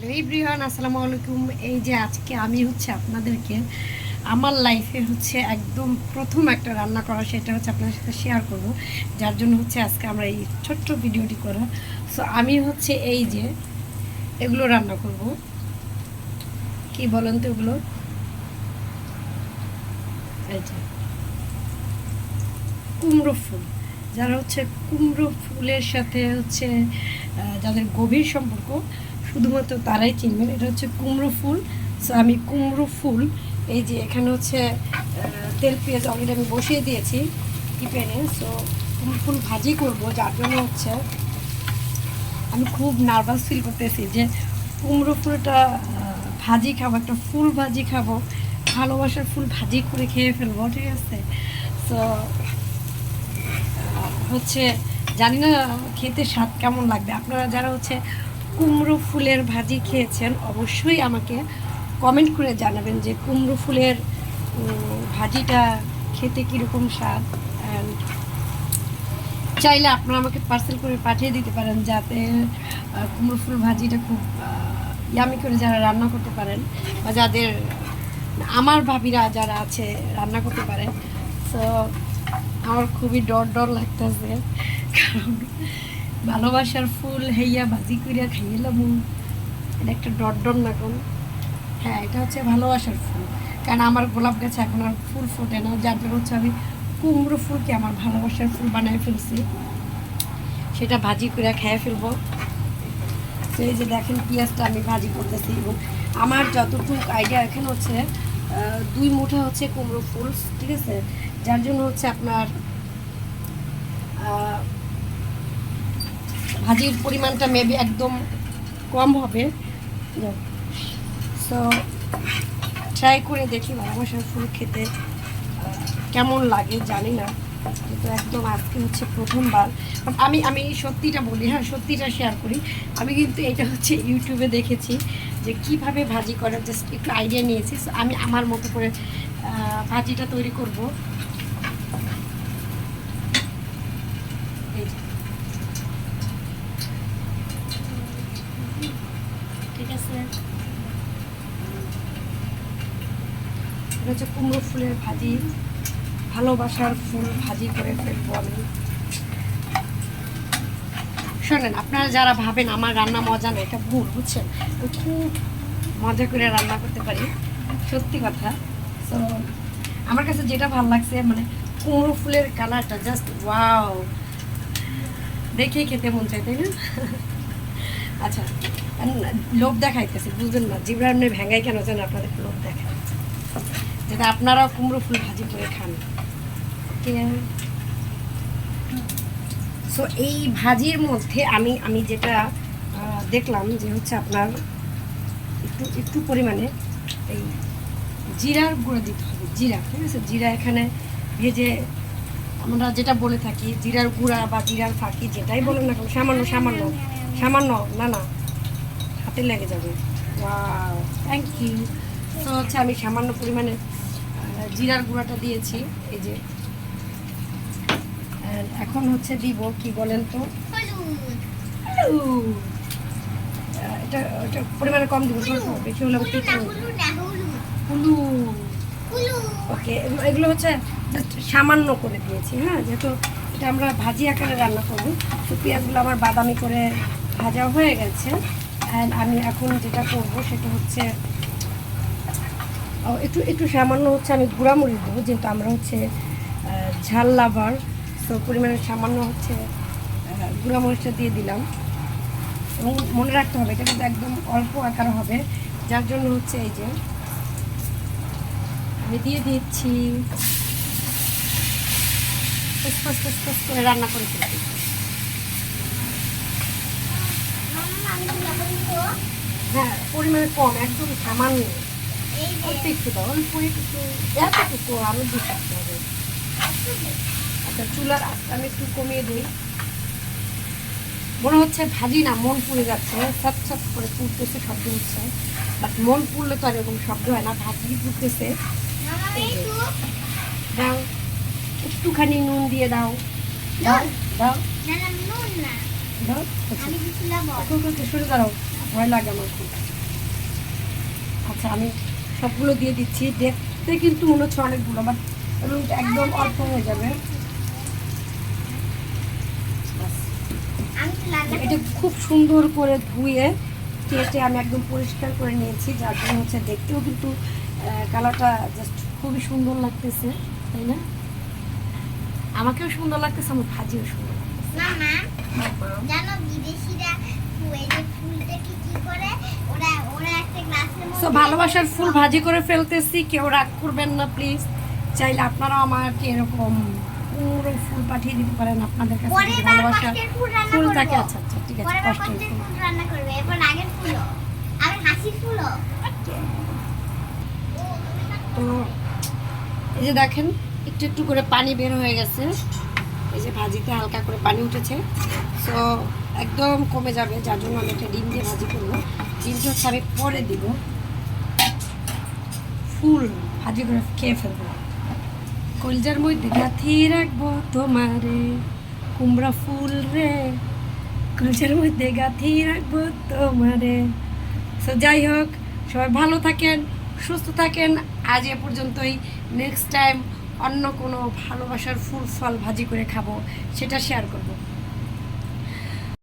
Hello ইব্রিহান আসসালামু আলাইকুম। এই যে আজকে আমি হচ্ছে আপনাদেরকে আমার লাইফে হচ্ছে একদম প্রথম একটা রান্না করা, সেটা হচ্ছে আপনার সাথে শেয়ার করব। যার জন্য হচ্ছে আজকে আমরা এই ছোট্ট ভিডিওটি করা। সো আমি হচ্ছে এই যে এগুলো রান্না করব। কি বলেন তো এগুলো? এই যে কুমড়ো ফুল। যারা হচ্ছে কুমড়ো ফুলের সাথে হচ্ছে যাদের গভীর সম্পর্ক শুধুমাত্র তারাই চিনবেন, এটা হচ্ছে কুমড়ো ফুল। সো আমি কুমড়ো ফুল, এই যে এখানে হচ্ছে তেল, পেঁয়াজ অলরেডি আমি বসিয়ে দিয়েছি প্যানে সো কুমড়ো ফুল ভাজি করব, যার জন্য হচ্ছে আমি খুব নার্ভাস ফিল করতেছি যে কুমড়ো ফুলটা ভাজি খাব, একটা ফুল ভাজি খাব, ভালোবাসার ফুল ভাজি করে খেয়ে ফেলব, ঠিক আছে? সো হচ্ছে জানি না খেতে স্বাদ কেমন লাগবে। আপনারা যারা হচ্ছে কুমড়ো ফুলের ভাজি খেয়েছেন, অবশ্যই আমাকে কমেন্ট করে জানাবেন যে কুমড়ো ফুলের ভাজিটা খেতে কীরকম স্বাদ। অ্যান্ড চাইলে আপনারা আমাকে পার্সেল করে পাঠিয়ে দিতে পারেন যাতে কুমড়ো ফুল ভাজিটা খুব ইয়ামি করে যারা রান্না করতে পারেন বা যাদের, আমার ভাবিরা যারা আছে রান্না করতে পারে তো আমার খুবই ডর ডর লাগতেছে। কারণ ভালোবাসার ফুল হেইয়া ভাজি করিয়া খাইলাম এটা একটা ডট ডট না কোন হ্যাঁ এটা হচ্ছে ভালোবাসার ফুল। কারণ আমার গোলাপ গাছে এখন আর ফুল ফোটে না, যার জন্য হচ্ছে আমি কুমড়ো ফুলকে আমার ভালোবাসার ফুল বানায় ফেলছি। সেটা ভাজি করে খেয়ে ফেলব। তো এই যে দেখেন পেঁয়াজটা আমি ভাজি করতেছি এবং আমার যতটুকু আইডিয়া এখানে হচ্ছে দুই মুঠা হচ্ছে কুমড়ো ফুল, ঠিক আছে? যার জন্য হচ্ছে আপনার ভাজির পরিমাণটা মেবি একদম কম হবে। সো ট্রাই করে দেখি ভালোবাসার ফুল খেতে কেমন লাগে জানি না। কিন্তু একদম আজকে হচ্ছে প্রথমবার। আমি আমি সত্যিটা বলি হ্যাঁ সত্যিটা শেয়ার করি। আমি কিন্তু এটা হচ্ছে ইউটিউবে দেখেছি যে কীভাবে ভাজি করে জাস্ট একটু আইডিয়া নিয়েছি। So, আমি আমার মতো করে ভাজিটা তৈরি করব। এই হচ্ছে কুমড়ো ফুলের ভাজি, ভালোবাসার ফুল ভাজি করে ফেলব আমি। শোনেন, আপনারা যারা ভাবেন আমার রান্না মজা না, এটা ভুল, বুঝছেন? খুব মজা করে রান্না করতে পারি, সত্যি কথা। তো আমার কাছে যেটা ভালো লাগছে মানে কুমড়ো ফুলের কালারটা জাস্ট ওয়াও দেখেই খেতে মন চাই তাই না? আচ্ছা লোভ দেখাইতেছে, বুঝলেন না? এমনি ভেঙ্গাই কেন যেন আপনাদের লোভ দেখায়। যেটা আপনারাও কুমড়ো ফুল ভাজি করে খান। সো এই ভাজির মধ্যে আমি আমি যেটা দেখলাম যে হচ্ছে আপনার একটু একটু পরিমাণে এই জিরার গুঁড়ো দিতে হবে, জিরা, ঠিক আছে? জিরা এখানে ভেজে আমরা যেটা বলে থাকি, জিরার গুঁড়া বা জিরার ফাঁকি যেটাই বলেন না কেন, সামান্য সামান্য সামান্য, না না, হাতে লেগে যাবে। থ্যাংক ইউ তো হচ্ছে আমি সামান্য পরিমাণে জিরার গুঁড়াটা দিয়েছি এই যে। এখন হচ্ছে দিব কি বলেন তো? এটা এটা পরিমাণে কম দিব বেশি হলে ওকে এগুলো হচ্ছে সামান্য করে দিয়েছি হ্যাঁ? যেহেতু এটা আমরা ভাজি আকারে রান্না করব তো পেঁয়াজগুলো আমার বাদামি করে ভাজা হয়ে গেছে। অ্যান্ড আমি এখন যেটা করব সেটা হচ্ছে একটু একটু সামান্য হচ্ছে আমি গুঁড়ামরিচ দেবো, যেহেতু আমরা হচ্ছে ঝাল লাভার, তো পরিমাণে সামান্য হচ্ছে গুঁড়ামরিচটা দিয়ে দিলাম। এবং মনে রাখতে হবে, এটা কিন্তু একদম অল্প আকার হবে, যার জন্য হচ্ছে এই যে, আমি দিয়ে দিচ্ছি করে রান্না করে ফেলছি। হ্যাঁ পরিমাণে কম, একদম সামান্য। অল্প একটু দাও অল্প একটু এতটুকু আরও দিতে হবে আচ্ছা চুলার আমি একটু কমিয়ে দিই মনে হচ্ছে ভাজি না মন পুড়ে যাচ্ছে সাত করে পুড়তেছে শব্দ হচ্ছে বাট মন পুড়লে তো আর এরকম শব্দ হয় না। ভাজি পুড়তেছে দাও একটুখানি নুন দিয়ে দাও দাও দাও দাও সরে দাঁড়াও ভয় লাগে আমার খুব আচ্ছা আমি সবগুলো দিয়ে দিচ্ছি। দেখতে কিন্তু মনে হচ্ছে অনেকগুলো বাট একদম অল্প হয়ে যাবে। এটা খুব সুন্দর করে ধুয়ে কেটে আমি একদম পরিষ্কার করে নিয়েছি যার জন্য হচ্ছে দেখতেও কিন্তু কালারটা জাস্ট খুবই সুন্দর লাগতেছে তাই না? আমাকেও সুন্দর লাগতেছে আমার ভাজিও সুন্দর মামা জানো বিদেশিরা ফু- এই যে ফুলটাকে কি করে ওরা ওরা একটা গ্লাসের সো ভালোবাসার ফুল ভাজি করে ফেলতেছি কেউ রাগ করবেন না প্লিজ চাইলে আপনারাও আমাকে এরকম পুরো ফুল পাঠিয়ে দিতে পারেন আপনাদের কাছে ভালোবাসার ফুল। থাকে আচ্ছা আচ্ছা ঠিক আছে কষ্টের ফুল। রান্না করবে ফুলও। আবার হাসির তো এই যে দেখেন একটু একটু করে পানি বের হয়ে গেছে। এই যে ভাজিতে হালকা করে পানি উঠেছে। সো একদম কমে যাবে যার জন্য আমি একটা ডিম দিয়ে ভাজি করব। ডিমটা হচ্ছে আমি পরে দিব। ফুল ভাজি করে খেয়ে ফেলব? কলজার মধ্যে গাথি রাখব তোমারে, কুমড়া ফুল রে। কলজার মধ্যে গাথি রাখব তোমারে। সো যাই হোক, সবাই ভালো থাকেন, সুস্থ থাকেন। আজ এ পর্যন্তই। নেক্সট টাইম অন্য কোনো ভালোবাসার ফুল, ফল ভাজি করে খাব, সেটা শেয়ার করব।